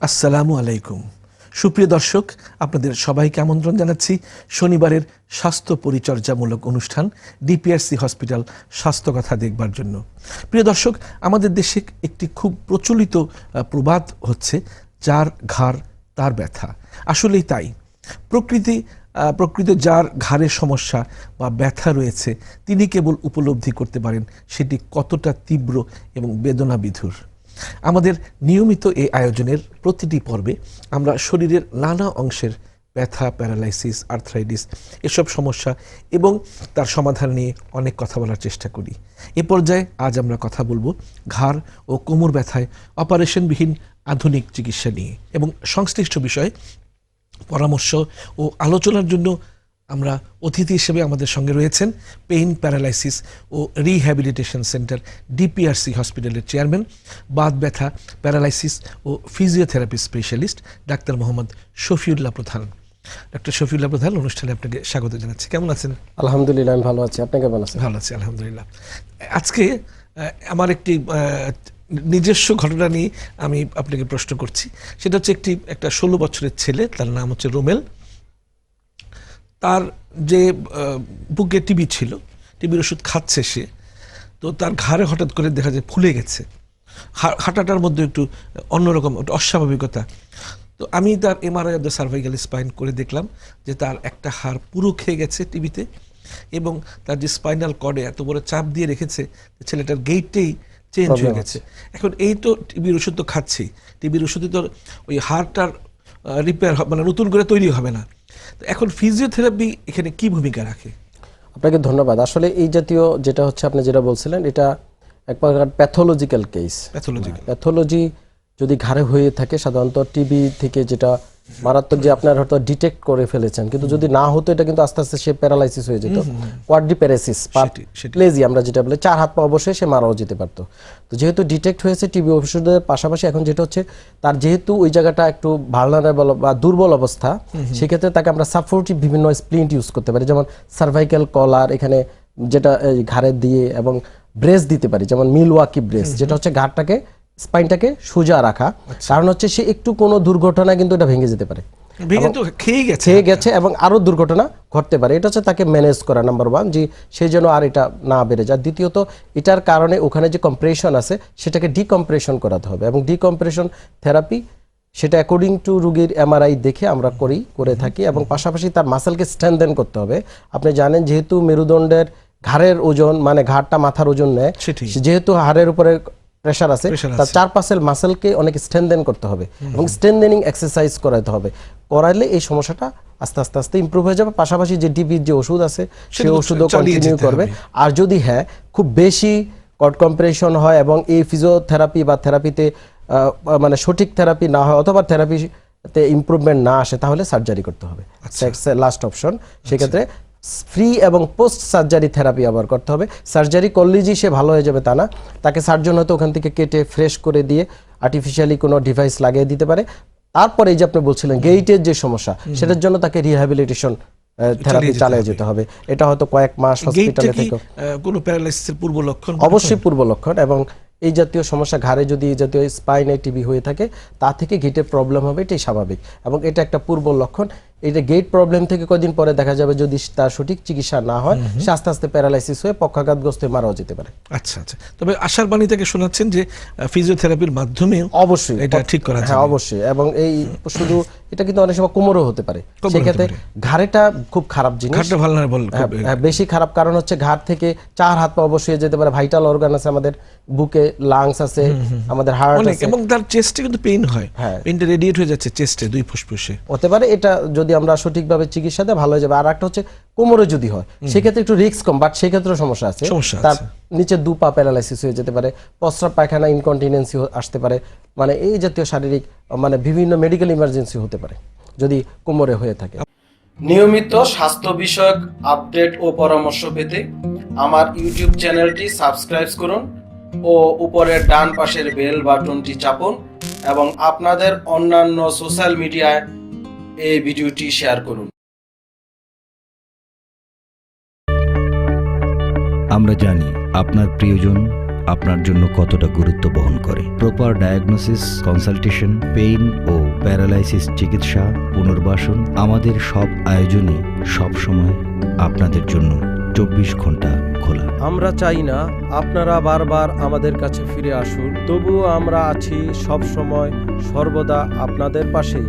আসসালামু আলাইকুম। সুপ্রিয় দর্শক, আপনাদের সবাইকে আমন্ত্রণ জানাচ্ছি শনিবারের স্বাস্থ্য পরিচর্যামূলক অনুষ্ঠান ডিপিআরসি হসপিটাল স্বাস্থ্য কথা দেখবার জন্য। প্রিয় দর্শক, আমাদের দেশে একটি খুব প্রচলিত প্রবাদ হচ্ছে, যার ঘাড়, তার ব্যথা। আসলেই তাই। প্রকৃতি প্রকৃত যার ঘাড়ের সমস্যা বা ব্যথা রয়েছে, তিনি কেবল উপলব্ধি করতে পারেন সেটি কতটা তীব্র এবং বেদনা বিধুর আমাদের নিয়মিত এই আয়োজনের প্রতিটি পর্বে আমরা শরীরের নানা অংশের ব্যথা, প্যারালাইসিস, আর্থ্রাইটিস এসব সমস্যা এবং তার সমাধান নিয়ে অনেক কথা বলার চেষ্টা করি। এ পর্যায়ে আজ আমরা কথা বলব ঘাড় ও কোমর ব্যথায় অপারেশনবিহীন আধুনিক চিকিৎসা নিয়ে এবং সংশ্লিষ্ট বিষয়ে পরামর্শ ও আলোচনার জন্য আমরা অতিথি হিসেবে আমাদের সঙ্গে রয়েছেন পেইন প্যারালাইসিস ও রিহ্যাবিলিটেশন সেন্টার ডিপিআরসি হসপিটালের চেয়ারম্যান বাত ব্যথা প্যারালাইসিস ও physiotherapy specialist doctor Mohammad Shafiullah Pradhan. Doctor Shafiullah প্রধান অনুষ্ঠানে আপনাকে স্বাগত জানাচ্ছি। কেমন আছেন? আলহামদুলিল্লাহ আমি ভালো আছি। আপনি কেমন আছেন? ভালো আছি আলহামদুলিল্লাহ। আজকে আমার একটি নিজস্ব ঘটনা নিয়ে আমি আপনাকে প্রশ্ন করছি। সেটা হচ্ছে একটি একটা ষোলো বছরের ছেলে তার নাম হচ্ছে রোমেল। তার যে বুকে টিবি ছিল টিবির ওষুধ খাচ্ছে সে তো তার ঘাড়ে হঠাৎ করে দেখা যায় ফুলে গেছে। হা- হাঁটাটার মধ্যে একটু অন্যরকম একটু অস্বাভাবিকতা। তো আমি তার MRI of the cervical spine করে দেখলাম যে তার একটা হাড় পুরো খেয়ে গেছে টিভিতে এবং তার যে স্পাইনাল কর্ডে এত বড় চাপ দিয়ে রেখেছে ছেলেটার গেইটটাই চেঞ্জ হয়ে গেছে। এখন এই তো টিবির ওষুধ তো খাচ্ছি টিবির ওষুধে তো ওই হাড়টার রিপেয়ার মানে নতুন করে তৈরি হবে না। এখন ফিজিওথেরাপি এখানে কি ভূমিকা রাখে? আপনাকে ধন্যবাদ। আসলে এই জাতীয় যেটা হচ্ছে আপনি যেটা বলছিলেন এটা এক প্রকার প্যাথোলজিক্যাল কেস প্যাথোলজি প্যাথোলজি যদি ঘাড়ে হয়ে থাকে সাধারণত টিবি থেকে যেটা মারাত্মক যে আপনার হয়তো ডিটেক্ট করে ফেলেছেন কিন্তু যদি না হতো এটা কিন্তু আস্তে আস্তে সে প্যারালাইসিস হয়ে যেত। সেটি। প্লেজি আমরা যেটা বলে চার হাত পা অবশ্যই সে মারাও যেতে পারতো। তো যেহেতু ডিটেক্ট হয়েছে টিবি ওষুধের পাশাপাশি এখন যেটা হচ্ছে তার যেহেতু ওই জায়গাটা একটু ভালনারেবল বা দুর্বল অবস্থা সেক্ষেত্রে তাকে আমরা সাপোর্টিভ বিভিন্ন স্প্লিন্ট ইউজ করতে পারি। যেমন সার্ভাইকাল কলার এখানে যেটা এই ঘাড়ে দিয়ে এবং ব্রেস দিতে পারি যেমন মিলওয়াকি ব্রেস যেটা হচ্ছে ঘাড়টাকে স্পাইনটাকে সোজা রাখা। কারণ হচ্ছে সে একটু কোনো দুর্ঘটনায় কিন্তু এটা ভেঙে যেতে পারে। ভেঙে তো খেয়ে গেছে। খেয়ে গেছে এবং আরও দুর্ঘটনা ঘটতে পারে। এটা হচ্ছে তাকে ম্যানেজ করা নাম্বার ওয়ান যে সেই জন্য আর এটা না বেড়ে যায়। দ্বিতীয়ত এটার কারণে ওখানে যে কম্প্রেশন আছে সেটাকে ডিকম্প্রেশন করাতে হবে এবং ডিকম্প্রেশন থেরাপি সেটা অ্যাকর্ডিং টু রুগীর এমআরআই দেখে আমরা করি করে থাকি এবং পাশাপাশি তার মাসেলকে স্ট্রেনদেন করতে হবে। আপনি জানেন যেহেতু মেরুদণ্ডের ঘাড়ের ওজন মানে ঘাড়টা মাথার ওজন নেয়। যেহেতু হাড়ের উপরে প্রেশার আছে। তার। চার পাশের মাসেলকে অনেক স্ট্রেনদেন করতে হবে এবং স্ট্রেনদেনিং এক্সারসাইজ করাতে হবে। করাইলে এই সমস্যাটা আস্তে আস্তে আস্তে ইমপ্রুভ হয়ে যাবে। পাশাপাশি যে ডিবির যে ওষুধ আছে সেই ওষুধও কন্টিনিউ করবে। আর যদি হ্যাঁ খুব বেশি কট কম্প্রেশন হয় এবং এই ফিজিওথেরাপি বা থেরাপিতে মানে সঠিক থেরাপি না হয় অথবা থেরাপিতে ইমপ্রুভমেন্ট না আসে তাহলে সার্জারি করতে হবে। লাস্ট অপশন সেক্ষেত্রে ফ্রি এবং পোস্ট সার্জারি থেরাপি আবার করতে হবে। সার্জারি করলেই যে সে ভালো হয়ে যাবে তা না। তাকে সার্জন হয়তো ওখান থেকে কেটে ফ্রেশ করে দিয়ে আর্টিফিশিয়ালি কোনো ডিভাইস লাগিয়ে দিতে পারে। তারপরে এই যে আপনি বলছিলেন গেইটের যে সমস্যা সেটার জন্য তাকে রিহ্যাবিলিটেশন থেরাপি চালিয়ে। যেতে হবে। এটা হয়তো কয়েক মাস হসপিটালে থেকে কোনো প্যারালাইসিসের পূর্ব লক্ষণ? অবশ্যই পূর্ব লক্ষণ এবং এই জাতীয় সমস্যা ঘাড়ে যদি এই জাতীয় স্পাইনে টিবি হয়ে থাকে তা থেকে গেটের প্রবলেম হবে এটাই স্বাভাবিক। এবং এটা একটা পূর্ব লক্ষণ। এটা গেট প্রবলেম থেকে কদিন পরে দেখা যাবে যদি তার সঠিক চিকিৎসা না হয় সে আস্তে আস্তে প্যারালাইসিস হয়ে পক্ষাঘাতগ্রস্ত হয়ে মারাও যেতে পারে। আচ্ছা আচ্ছা। তবে আশার বাণী থেকে শোনাচ্ছেন যে ফিজিওথেরাপির মাধ্যমে অবশ্যই। এটা ঠিক করা হ্যাঁ অবশ্যই। এবং এই শুধু এটা কিন্তু অনেক সময় কোমরও হতে পারে। সেক্ষেত্রে ঘাড়েটা খুব খারাপ জিনিস। ঘাটটা ভালো না বল হ্যাঁ, হ্যাঁ, বেশি খারাপ কারণ হচ্ছে ঘাড় থেকে চার হাত পা অবশ্যই যেতে পারে। ভাইটাল অর্গান আছে আমাদের বুকে লাংস আছে আমাদের হার্ট আছে। এবং তার চেস্টে কিন্তু পেইন হয়। হ্যাঁ। পেইনটা রেডিয়েট হয়ে যাচ্ছে চেস্টে দুই ফুসফুসে। হতে পারে এটা যদি আমরা সঠিকভাবে চিকিৎসা দেয় ভালো হয়ে যাবে। আর একটা হচ্ছে কোমরে যদি হয় সেক্ষেত্রে একটু রিস্ক কম বাট সেক্ষেত্রে সমস্যা আছে। তার নিচে দু পা প্যারালাইসিস হয়ে যেতে পারে প্রস্রাব পায়খানা ইনকন্টিনেন্সি আসতে পারে। মানে এই জাতীয় শারীরিক মানে বিভিন্ন মেডিকেল ইমার্জেন্সি হতে পারে যদি কোমরে হয়ে থাকে। নিয়মিত স্বাস্থ্য বিষয়ক আপডেট ও পরামর্শ পেতে আমার ইউটিউব চ্যানেলটি সাবস্ক্রাইব করুন ও উপরের ডান পাশের বেল বাটনটি চাপুন এবং আপনাদের অন্যান্য সোশ্যাল মিডিয়ায় এই ভিডিওটি শেয়ার করুন। আমরা জানি আপনার প্রিয়জন আপনার জন্য কতটা গুরুত্ব বহন করে। প্রপার ডায়াগনোসিস কনসালটেশন পেইন ও প্যারালাইসিস চিকিৎসা পুনর্বাসন আমাদের সব আয়োজনই সবসময় আপনাদের জন্য চব্বিশ ঘণ্টা খোলা। আমরা চাই না আপনারা বারবার আমাদের কাছে ফিরে আসুন তবুও আমরা আছি সব সময় সর্বদা আপনাদের পাশেই।